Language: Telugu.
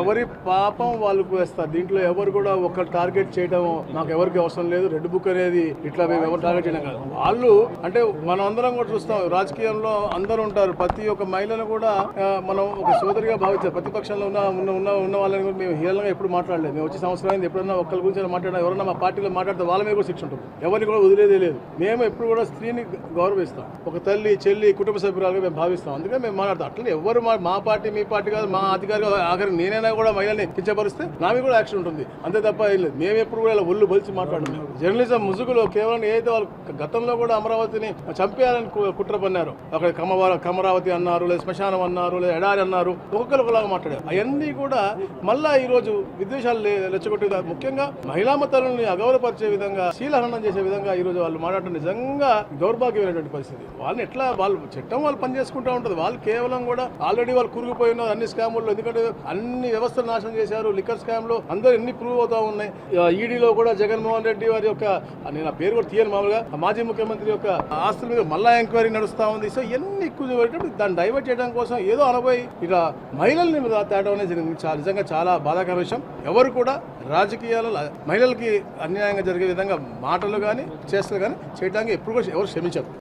ఎవరి పాపం వాళ్ళకు వేస్తారు. దీంట్లో ఎవరు కూడా ఒక టార్గెట్ చేయడం నాకు ఎవరికి అవసరం లేదు. రెడ్ బుక్ అనేది ఇట్లా మేము ఎవరు టార్గెట్ చేయడం కాదు. వాళ్ళు అంటే మనం అందరం కూడా చూస్తాం. రాజకీయంలో అందరూ ఉంటారు. ప్రతి ఒక్క మహిళను కూడా మనం ఒక సోదరిగా భావించారు ప్రతిపక్షంలో ఉన్న ఉన్న ఉన్న ఉన్న వాళ్ళని కూడా మేము హీలంగా ఎప్పుడు మాట్లాడలేదు. మేము వచ్చి సంవత్సరం అయింది ఎప్పుడన్నా ఒక్కరి గురించి అయినా మాట్లాడినా ఎవరన్నా మా పార్టీలో మాట్లాడితే వాళ్ళ మీద కూడా శిక్ష ఉంటుంది. ఎవరిని కూడా వదిలేదే లేదు. మేము ఎప్పుడు కూడా స్త్రీని గౌరవిస్తాం. ఒక తల్లి చెల్లి కుటుంబ సభ్యురాలుగా మేము భావిస్తాం. అందుకే మేము మాట్లాడతాం. అట్లా ఎవరు మా పార్టీ మీ పార్టీ కాదు మా అధికారి ఆఖరి నేనే నేనైనా కూడా మహిళల్ని కించపరిస్తే నావి కూడా యాక్షన్ ఉంటుంది. అంతే తప్ప మేము ఎప్పుడు కూడా ఇలా ఒళ్ళు బలిచి మాట్లాడము. జర్నలిజం ముసుగులో కేవలం ఏదైతే వాళ్ళు గతంలో కూడా అమరావతిని చంపేయాలని కుట్ర పన్నారు. అక్కడ కమవార కమరావతి అన్నారు లేదా శ్మశానం అన్నారు లేదా ఎడారి అన్నారు ఒక్కొక్కరు ఒకలాగా మాట్లాడారు. అవన్నీ కూడా మళ్ళా ఈ రోజు విద్వేషాలు రెచ్చగొట్టే ముఖ్యంగా మహిళా మతాలని అగౌరవపరిచే విధంగా శీలహనం చేసే విధంగా ఈ రోజు వాళ్ళు మాట్లాడటం నిజంగా దౌర్భాగ్యమైనటువంటి పరిస్థితి. వాళ్ళని ఎట్లా వాళ్ళు చట్టం వాళ్ళు పని చేసుకుంటూ ఉంటుంది. వాళ్ళు కేవలం కూడా ఆల్రెడీ వాళ్ళు కురిగిపోయి ఉన్నారు. అన్ని స్కాముల్లో ఎందుకంటే అన్ని వ్యవస్థలు నాశనం చేశారు. లిక్కర్ స్కామ్లో అందరూ ఎన్ని ప్రూవ్ అవుతా ఉన్నాయి? ఈడీలో కూడా జగన్మోహన్ రెడ్డి వారి యొక్క నేను పేరు కూడా తీయను మామూలుగా మాజీ ముఖ్యమంత్రి యొక్క ఆస్తుల మీద మళ్ళా ఎంక్వైరీ నడుస్తా ఉంది. సో ఇవన్నీ ఎక్కువ పడేటప్పుడు దాన్ని డైవర్ట్ చేయడం కోసం ఏదో అనబోయి ఇక మహిళల్ని మీద తేడం అనేది నిజంగా చాలా బాధాకర విషయం. ఎవరు కూడా రాజకీయాలలో మహిళలకి అన్యాయంగా జరిగే విధంగా మాటలు కానీ చేస్తారు కానీ చేయడానికి ఎప్పుడు కూడా ఎవరు క్షమించరు